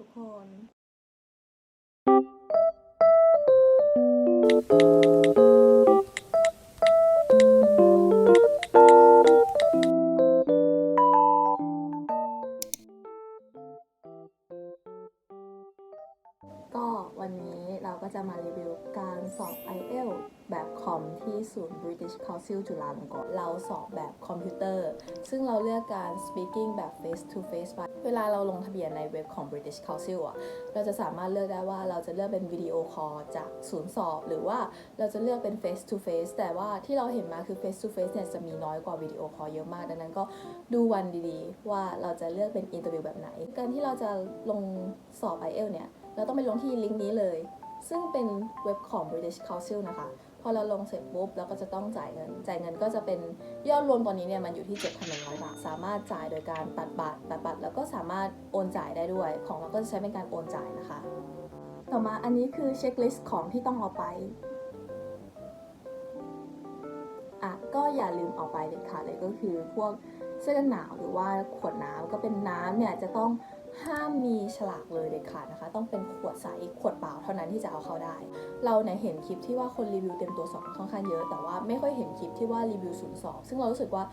ทุกคน สอบ IELTS แบบคอมที่ศูนย์ British Council จุฬาลงกรณ์เราสอบแบบคอมพิวเตอร์ ซึ่งเราเลือกการ speaking แบบ face to face ไปเวลาเราลงทะเบียนในเว็บของ British Council อะ เราจะสามารถเลือกได้ว่าเราจะเลือกเป็นวิดีโอคอลจากศูนย์สอบ หรือว่าเราจะเลือกเป็น face to face แต่ว่าที่เราเห็นมาคือ face to face เนี่ยจะมีน้อยกว่าวิดีโอคอลเยอะมาก ดังนั้นก็ดูวันดีๆ ว่าเราจะเลือกเป็นอินเตอร์วิวแบบไหน การที่เราจะลงสอบ IELTS เนี่ย เราต้องไปลงที่ลิงก์นี้เลย ซึ่งเป็นเว็บของ British Council นะคะ พอเราลงเสร็จปุ๊บเราก็จะต้องจ่ายเงิน จ่ายเงินก็จะเป็นยอดรวมตอนนี้เนี่ยมันอยู่ที่ 7,100 บาท สามารถจ่ายโดยการตัดบัตรตัดบัตรแล้วก็สามารถโอนจ่ายได้ด้วย ของเราก็จะใช้เป็นการโอนจ่ายนะคะ ต่อมาอันนี้คือเช็คลิสต์ของที่ต้องเอาไปอะก็อย่าลืมเอาไปเด็ดขาดเลยก็คือพวกเสื้อกันหนาวหรือว่าขวดน้ำก็เป็นน้ำเนี่ยจะต้อง ห้ามมีฉลากเลยเด็ดขาดนะคะ ต้องเป็นขวดใสขวดเปล่าเท่านั้นที่จะเอาเข้าได้ เราเนี่ยเห็นคลิปที่ว่าคนรีวิวเต็มตัวสอบค่อนข้างเยอะแต่ว่าไม่ค่อยเห็นคลิปที่ว่ารีวิวศูนย์สอบซึ่งเรารู้สึกว่า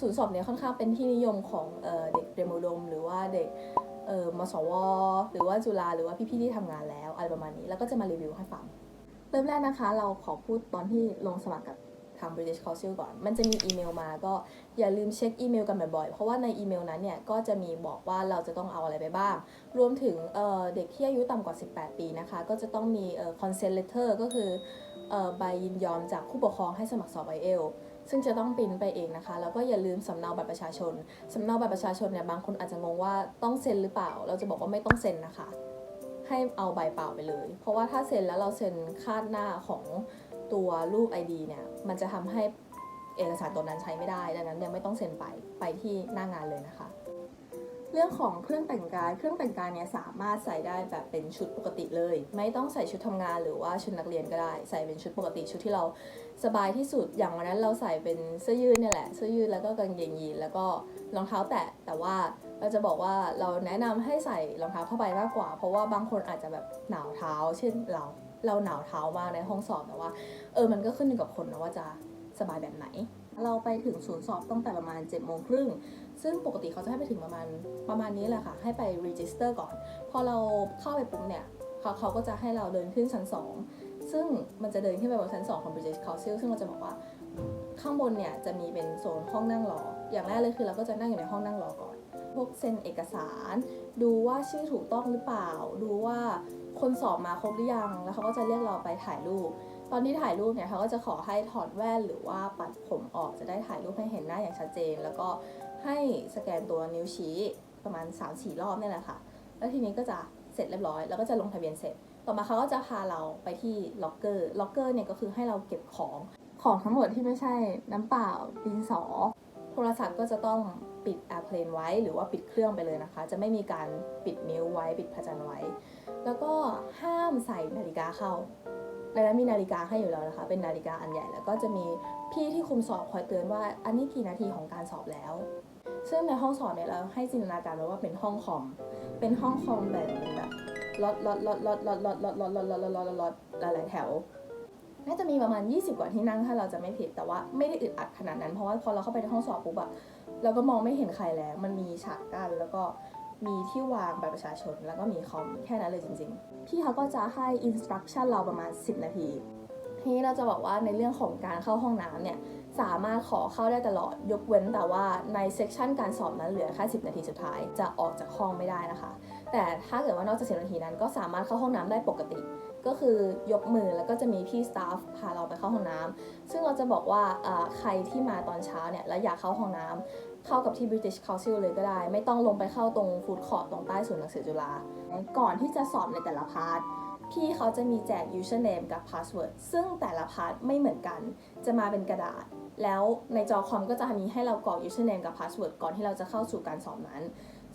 ศูนย์สอบเนี่ยค่อนข้างเป็นที่นิยมของเออเด็กเตรียมอุดมหรือว่าเด็กเออมสว หรือว่าจุฬาหรือว่าพี่ๆที่ทำงานแล้วอะไรประมาณนี้ แล้วก็จะมารีวิวให้ฟัง เริ่มแรกนะคะ เราขอพูดตอนที่ลงสมัครกับ ทาง British Council ก่อน มันจะมีอีเมลมาก็อย่าลืมเช็คอีเมลกันบ่อยๆ เพราะว่าในอีเมลนั้นเนี่ย ก็จะมีบอกว่าเราจะต้องเอาอะไรไปบ้าง รวมถึงเเด็กที่อายุต่ำกว่า 18 ปีนะคะ ก็จะต้องมี consent letter ก็คือใบยินยอมจากผู้ปกครองให้สมัครสอบ IELT ซึ่งจะต้องปริ้นไปเองนะคะ แล้วก็อย่าลืมสำเนาบัตรประชาชน สำเนาบัตรประชาชนเนี่ยบางคนอาจจะงงว่าต้องเซ็นหรือเปล่า เราจะบอกว่าไม่ต้องเซ็นนะคะ ให้เอาใบเปล่าไปเลย เพราะว่าถ้าเซ็นแล้วเราเซ็นคาดหน้าของตัวรูป ID เนี่ยมันจะทำให้เอกสารตัวนั้นใช้ไม่ได้ ดังนั้นยังไม่ต้องเซ็นไปไปที่หน้างานเลยนะคะ เรื่องของเครื่องแต่งกาย เครื่องแต่งกายเนี่ยสามารถใส่ได้แบบเป็นชุดปกติเลย ไม่ต้องใส่ชุดทำงานหรือว่าชุดนักเรียนก็ได้ ใส่เป็นชุดปกติชุดที่เราสบายที่สุด อย่างวันนั้นเราใส่เป็นเสื้อยืดเนี่ยแหละ เสื้อยืดแล้วก็กางเกงยีนแล้วก็รองเท้าแตะ แต่ว่าเราจะบอกว่าเราแนะนำให้ใส่รองเท้าผ้าใบมากกว่า เพราะว่าบางคนอาจจะแบบหนาวเท้า เช่นเราเราหนาวเท้ามากในห้องสอบแต่ว่าเออมันก็ขึ้นอยู่กับคนนะว่าจะสบายแบบไหน เราไปถึงศูนย์สอบตั้งแต่ประมาณ7จ็ดโมงครึ่ง ซึ่งปกติเขาจะให้ไปถึงประมาณประมาณนี้แหละค่ะ ให้ไป register ก่อน พอเราเข้าไปปุ๊บเนี่ยเขาเขาก็จะให้เราเดินขึ้นชั้น 2 ซึ่งมันจะเดินขึ้นไปบนชั้น 2 ของ British Council ซึ่งเราจะบอกว่าข้างบนเนี่ยจะมีเป็นโซนห้องนั่งรอ อย่างแรกเลยคือเราก็จะนั่งอยู่ในห้องนั่งรอก่อน พวกเซ็นเอกสาร ดูว่าชื่อถูกต้องหรือเปล่า ดูว่าคนสอบมาครบหรือยัง แล้วเขาก็จะเรียกเราไปถ่ายรูป อนที่ถ่ายรูปเนี่ยเขาก็จะขอให้ถอดแว่นหรือว่าปัดผมออกจะได้ถ่ายรูปให้เห็นหน้าอย่างชัดเจน แล้วก็ให้สแกนตัวนิ้วชี้ประมาณ 3-4 รอบนี่แหละค่ะ แล้วทีนี้ก็จะเสร็จเรียบร้อย แล้วก็จะลงทะเบียนเสร็จ ต่อมาเขาก็จะพาเราไปที่ล็อกเกอร์ ล็อกเกอร์เนี่ยก็คือให้เราเก็บของ ของทั้งหมดที่ไม่ใช่น้ำเปล่าดินสอ โทรศัพท์ก็จะต้อง ปิด airplane ไว้ หรือว่าปิดเครื่องไปเลยนะคะ จะไม่มีการปิดนิ้วไว้ปิดพจันไว้ แล้วก็ห้ามใส่นาฬิกาเข้าในนั้นมีนาฬิกาให้อยู่แล้วนะคะ เป็นนาฬิกาอันใหญ่แล้วก็จะมีพี่ที่คุมสอบคอยเตือนว่า อันนี้กี่นาทีของการสอบแล้ว ซึ่งในห้องสอบเนี่ยเราให้จินตนาการไว้ว่าเป็นห้องคอม เป็นห้องคอมแบบแบบล็อตล็อตล็อตล็อตล็อตล็อตล็อตล็อตล็อตล็อตล็อตล็อตหลายแถวน่าจะมีประมาณ 20 กว่าที่นั่งถ้าเราจะไม่ผิดแต่ว่าไม่ได้อึดอัดขนาดนั้นเพราะว่าพอเราเข้าไปในห้องสอบปุ๊บอะ เราก็มองไม่เห็นใครแล้ว มันมีฉากกั้นแล้วก็มีที่วางบัตรประชาชน แล้วก็มีคอมแค่นั้นเลยจริง ๆ พี่เขาก็จะให้ instruction เราประมาณ 10 นาที ทีนี้เราจะบอกว่าในเรื่องของการเข้าห้องน้ำเนี่ยสามารถขอเข้าได้ตลอด ยกเว้นแต่ว่าในเซกชันการสอบนั้นเหลือแค่10 นาทีสุดท้ายจะออกจากห้องไม่ได้นะคะ แต่ถ้าเกิดว่านอกจาก10นาทีนั้นก็สามารถเข้าห้องน้ำได้ปกติ ก็คือยกมือแล้วก็จะมีพี่สตาฟพาเราไปเข้าห้องน้ำซึ่งเราจะบอกว่าใครที่มาตอนเช้าเนี่ยแล้วอยากเข้าห้องน้ำ เข้ากับที่ British Council เลยก็ได้ ไม่ต้องลงไปเข้าตรงฟู้ดคอร์ทตรงใต้ศูนย์หนังสือจุฬาก่อนที่จะสอบในแต่ละพาร์ทพี่เขาจะมีแจก username กับ password ซึ่งแต่ละพาร์ทไม่เหมือนกัน จะมาเป็นกระดาษ แล้วในจอคอมก็จะมีให้เรากรอก username กับ password ก่อนที่เราจะเข้าสู่การสอบนั้น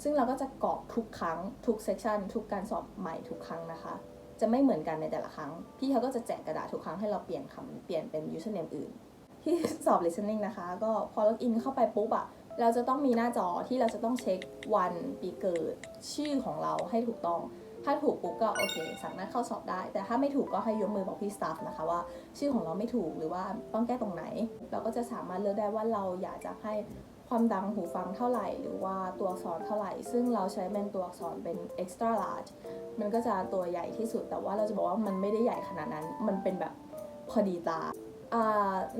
ซึ่งเราก็จะกรอกทุกครั้ง ทุก section ทุกการสอบใหม่ทุกครั้งนะคะ จะไม่เหมือนกันในแต่ละครั้ง พี่เขาก็จะแจกกระดาษทุกครั้งให้เราเปลี่ยนคำเปลี่ยนเป็น username อื่น ที่สอบ listening นะคะ ก็พอล็อกอินเข้าไปปุ๊บอะ เราจะต้องมีหน้าจอที่เราจะต้องเช็ควันปีเกิดชื่อของเราให้ถูกต้อง ถ้าถูกปุ๊บก็โอเคสามารถเข้าสอบได้ แต่ถ้าไม่ถูกก็ให้ยกมือบอกพี่สตาฟนะคะว่า ชื่อของเราไม่ถูกหรือว่าต้องแก้ตรงไหน เราก็จะสามารถเลือกได้ว่าเราอยากจะให้ความดังหูฟังเท่าไหร่ หรือว่าตัวอักษรเท่าไหร่ ซึ่งเราใช้เป็นตัวอักษรเป็น extra large มันก็จะตัวใหญ่ที่สุดแต่ว่าเราจะบอกว่ามันไม่ได้ใหญ่ขนาดนั้น มันเป็นแบบพอดีตาอ่า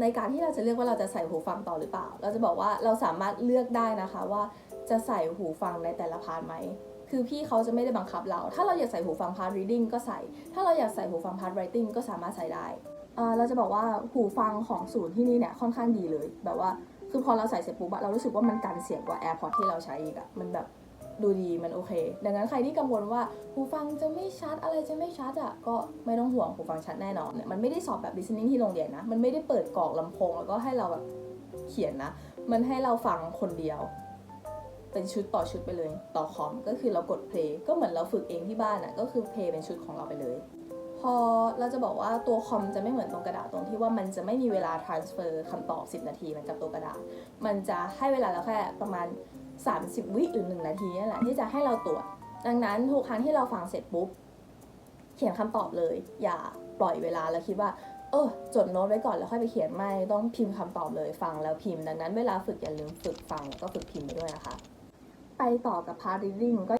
ในการที่เราจะเลือกว่าเราจะใส่หูฟังต่อหรือเปล่า เราจะบอกว่าเราสามารถเลือกได้นะคะว่าจะใส่หูฟังในแต่ละพาร์ทไหม คือพี่เขาจะไม่ได้บังคับเรา ถ้าเราอยากใส่หูฟังพาร์ท reading ก็ใส่ ถ้าเราอยากใส่หูฟังพาร์ท writing ก็สามารถใส่ได้ เราจะบอกว่าหูฟังของศูนย์ที่นี่เนี่ยค่อนข้างดีเลย แบบว่า คือพอเราใส่เสร็จปุ๊บเรารู้สึกว่ามันกันเสียงกว่า AirPods ที่เราใช้อีกอะมันแบบ ดูดีมันโอเค ดังนั้นใครที่กังวลว่าหูฟังจะไม่ชัดอะไรจะไม่ชัดอะก็ไม่ต้องห่วงหูฟังชัดแน่นอนเนี่ยมันไม่ได้สอบแบบ listening ที่โรงเรียนนะ มันไม่ได้เปิดกรอกลำโพงแล้วก็ให้เราแบบเขียนนะ มันให้เราฟังคนเดียว เป็นชุดต่อชุดไปเลยต่อคอมก็คือเรากด play ก็เหมือนเราฝึกเองที่บ้านอะก็คือ play เป็นชุดของเราไปเลยพอเราจะบอกว่าตัวคอมจะไม่เหมือนตรงกระดาษตรงที่ว่ามันจะไม่มีเวลา transfer คำตอบ 10 นาทีเหมือนกับตัวกระดาษ มันจะให้เวลาเราแค่ประมาณ 30 วิหรือ 1 นาทีนี่แหละที่จะให้เราตรวจ ดังนั้นทุกครั้งที่เราฟังเสร็จปุ๊บ เขียนคำตอบเลย อย่าปล่อยเวลาแล้วคิดว่าเออจดโน้ตไว้ก่อนแล้วค่อยไปเขียนไม่ต้องพิมพ์คำตอบเลยฟังแล้วพิมพ์ ดังนั้นเวลาฝึกอย่าลืมฝึกฟังแล้วก็ฝึกพิมพ์ไปด้วยนะคะ ไปต่อกับ part reading ก็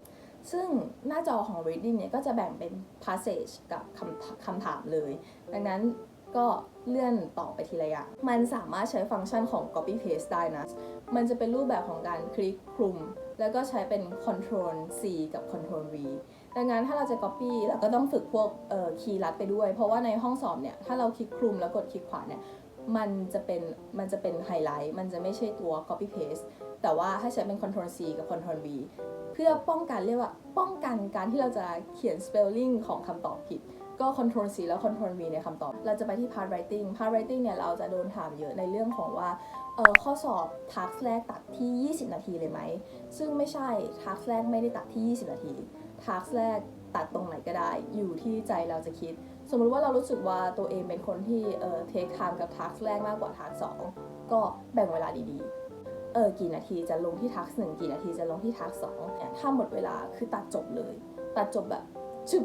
ซึ่งหน้าจอของ reading เนี่ยก็จะแบ่งเป็น passage กับคำคำถามเลย ดังนั้น ก็เลื่อนต่อไปทีละอย่างมันสามารถใช้ฟังก์ชันของ copy paste ได้นะ มันจะเป็นรูปแบบของการคลิกคลุม แล้วก็ใช้เป็น control C กับ control V ดังนั้นถ้าเราจะ copy เราก็ต้องฝึกพวกเอ่อคีย์ลัดไปด้วย เพราะว่าในห้องสอบเนี่ย ถ้าเราคลิกคลุมแล้วกดคลิกขวาเนี่ย มันจะเป็น มันจะเป็นไฮไลท์ มันจะไม่ใช่ตัว copy paste แต่ว่าให้ใช้เป็น control C กับ control V เพื่อป้องกันเรียกว่าป้องกันการที่เราจะเขียน spelling ของคำตอบผิด ก็ control C แล้ว control V ในคำตอบ เราจะไปที่ part writing part writing เนี่ยเราจะโดนถามเยอะในเรื่องของว่าเออข้อสอบ task แรกตัดที่ 20 นาทีเลยไหม ซึ่งไม่ใช่ task แรกไม่ได้ตัดที่ 20 นาที task แรกตัดตรงไหนก็ได้ อยู่ที่ใจเราจะคิด สมมุติว่าเรารู้สึกว่าตัวเองเป็นคนที่เออ take time กับ task แรกมากกว่า task สองก็แบ่งเวลาดีๆ เออกี่นาทีจะลงที่ task หนึ่งกี่นาทีจะลงที่ task สองเนี่ยถ้าหมดเวลาคือตัดจบเลย ตัดจบแบบชึบ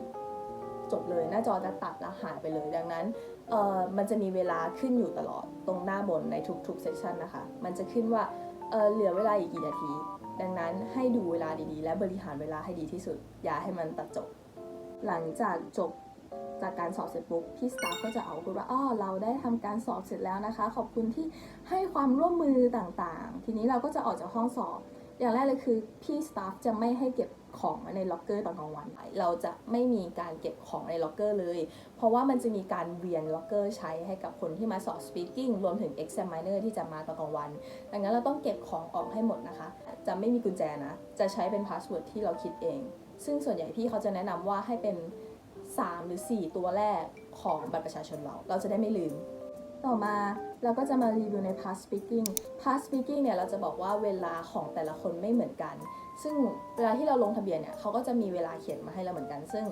จบเลย หน้าจอจะตัดแล้วหายไปเลย ดังนั้นเอ่อมันจะมีเวลาขึ้นอยู่ตลอดตรงหน้าบนในทุกๆเซสชันนะคะ มันจะขึ้นว่าเออเหลือเวลาอีกกี่นาที ดังนั้นให้ดูเวลาดีๆ และบริหารเวลาให้ดีที่สุด อย่าให้มันตัดจบ หลังจากจบจากการสอบเสร็จปุ๊บพี่สตาฟก็จะเอาพูดว่าอ๋อเราได้ทำการสอบเสร็จแล้วนะคะ ขอบคุณที่ให้ความร่วมมือต่างๆ ทีนี้เราก็จะออกจากห้องสอบ อย่างแรกเลยคือพี่สตาฟจะไม่ให้เก็บของในล็อกเกอร์ตอนกลางวัน เราจะไม่มีการเก็บของในล็อกเกอร์เลย เพราะว่ามันจะมีการเวียนล็อกเกอร์ใช้ให้กับคนที่มาสอบ speaking รวมถึง examiner ที่จะมาตอนกลางวัน ดังนั้นเราต้องเก็บของออกให้หมดนะคะ จะไม่มีกุญแจนะ จะใช้เป็นพาสเวิร์ดที่เราคิดเอง ซึ่งส่วนใหญ่พี่เขาจะแนะนำว่าให้เป็น 3 หรือ 4 ตัวแรกของบัตรประชาชนเรา เราจะได้ไม่ลืม ต่อมาเราก็จะมารีวิวใน past speaking past speaking เนี่ยเราจะบอกว่าเวลาของแต่ละคนไม่เหมือนกัน ซึ่งเวลาที่เราลงทะเบียนเนี่ยเขาก็จะมีเวลาเขียนมาให้เราเหมือนกัน ซึ่ง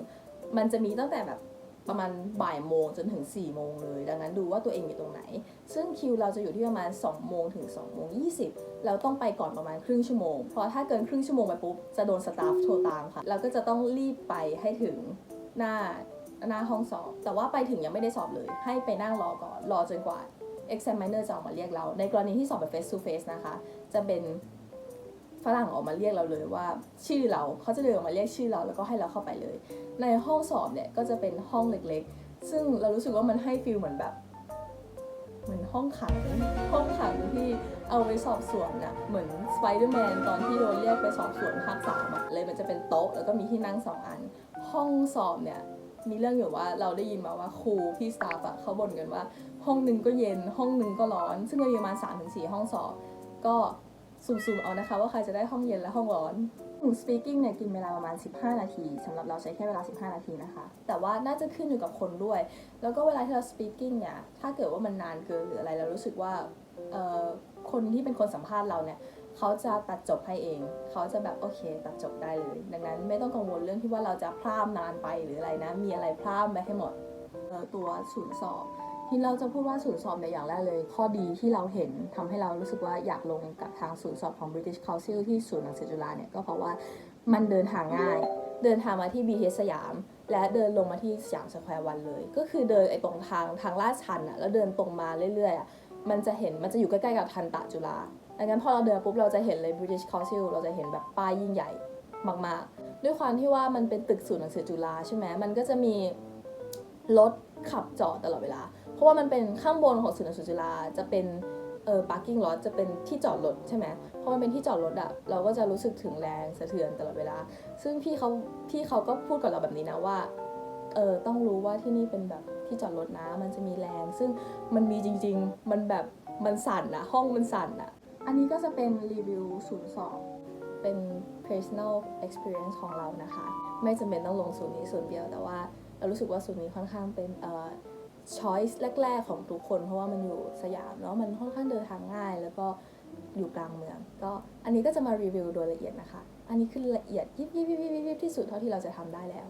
มันจะมีตั้งแต่แบบประมาณบ่ายโมงจนถึง4ี่โมงเลย ดังนั้นดูว่าตัวเองอยู่ตรงไหน ซึ่งคิวเราจะอยู่ที่ประมาณ2โมงถึง2โมง20เราต้องไปก่อนประมาณครึ่งชั่วโมง เพราะถ้าเกินครึ่งชั่วโมงไปปุ๊บจะโดนสตาฟโทรตามค่ะ เราก็จะต้องรีบไปให้ถึงหน้า หน้าห้องสอบ แต่ว่าไปถึงยังไม่ได้สอบเลย ให้ไปนั่งรอก่อน รอจนกว่า examiner จะออกมาเรียกเรา ในกรณีที่สอบแบบ face to face นะคะ จะเป็นฝรั่งออกมาเรียกเราเลยว่า ชื่อเราเขาจะเดินออกมาเรียกชื่อเราแล้วก็ให้เราเข้าไปเลย ในห้องสอบเนี่ยก็จะเป็นห้องเล็กๆ ซึ่งเรารู้สึกว่ามันให้ฟีลเหมือนแบบเหมือนห้องขังห้องขังที่เอาไว้สอบสวนอะเหมือนสไปเดอร์แมนตอนที่โดนเรียกไปสอบสวนภาคสามอะเลยมันจะเป็นโต๊ะแล้วก็มีที่นั่งสองอัน ห้องสอบเนี่ย มีเรื่องอยู่ว่าเราได้ยินมาว่าครูพี่สตาฟอะเขาบ่นกันว่า ห้องหนึ่งก็เย็นห้องหนึ่งก็ร้อน ซึ่งก็มีประมาณ3-4ถึงสี่ห้องสอบ ก็สุ่มๆเอานะคะ ว่าใครจะได้ห้องเย็นและห้องร้อน speaking เนี่ยกินเวลาประมาณ 15 นาทีสำหรับเราใช้แค่เวลา 15 นาทีนะคะ แต่ว่าน่าจะขึ้นอยู่กับคนด้วย แล้วก็เวลาที่เรา speaking เนี่ยถ้าเกิดว่ามันนานเกินหรืออะไรเรารู้สึกว่าคนที่เป็นคนสัมภาษณ์เราเนี่ย เขาจะตัดจบให้เอง เขาจะแบบโอเค ตัดจบได้เลย ดังนั้นไม่ต้องกังวลเรื่องที่ว่าเราจะพลาดนานไปหรืออะไรนะ มีอะไรพลาดไปให้หมดตัวศูนย์สอบที่เราจะพูดว่าศูนย์สอบในอย่างแรกเลย ข้อดีที่เราเห็นทำให้เรารู้สึกว่าอยากลงกับทางศูนย์สอบของ British Council ที่ศูนย์หนังสือจุฬาเนี่ยก็เพราะว่ามันเดินทางง่าย เดินทางมาที่ BTS สยาม และเดินลงมาที่สยามสแควร์วันเลย ก็คือเดินไอ้ตรงทางทางลาดชันอะแล้วเดินตรงมาเรื่อยๆอะมันจะเห็นมันจะอยู่ใกล้ๆกับทันตะจุฬา ดังนั้นพอเราเดินปุ๊บเราจะเห็นเลย British Council เราจะเห็นแบบป้ายยิ่งใหญ่มากๆ ด้วยความที่ว่ามันเป็นตึกศูนย์หนังสือจุฬาใช่ไหมมันก็จะมีรถขับจอดตลอดเวลา เพราะว่ามันเป็นข้างบนของศูนย์หนังสือจุฬาจะเป็นเออ parking lot จะเป็นที่จอดรถใช่ไหมเพอมันเป็นที่จอดรถอะเราก็จะรู้สึกถึงแรงสะเทือนตลอดเวลา ซึ่งพี่เขาพี่เขาก็พูดกับเราแบบนี้นะว่า เออต้องรู้ว่าที่นี่เป็นแบบที่จอดรถนะ มันจะมีแรง ซึ่งมันมีจริง ๆ มันแบบมันสั่นอะห้องมันสั่นอะ อันนี้ก็จะเป็นรีวิวศูนย์สองเป็น personal experience ของเรานะคะ ไม่จำเป็นต้องลงศูนย์นี้ศูนย์เดียว แต่ว่าเรารู้สึกว่าศูนย์นี้ค่อนข้างเป็นเอ่อ choice แรก ๆ ของทุกคน เพราะว่ามันอยู่สยามเนาะมันค่อนข้างเดินทางง่าย แล้วก็อยู่กลางเมือง ก็อันนี้ก็จะมารีวิวโดยละเอียดนะคะ อันนี้คือละเอียดยิบยิบยิบยิบยิบที่สุดเท่าที่เราจะทำได้แล้ว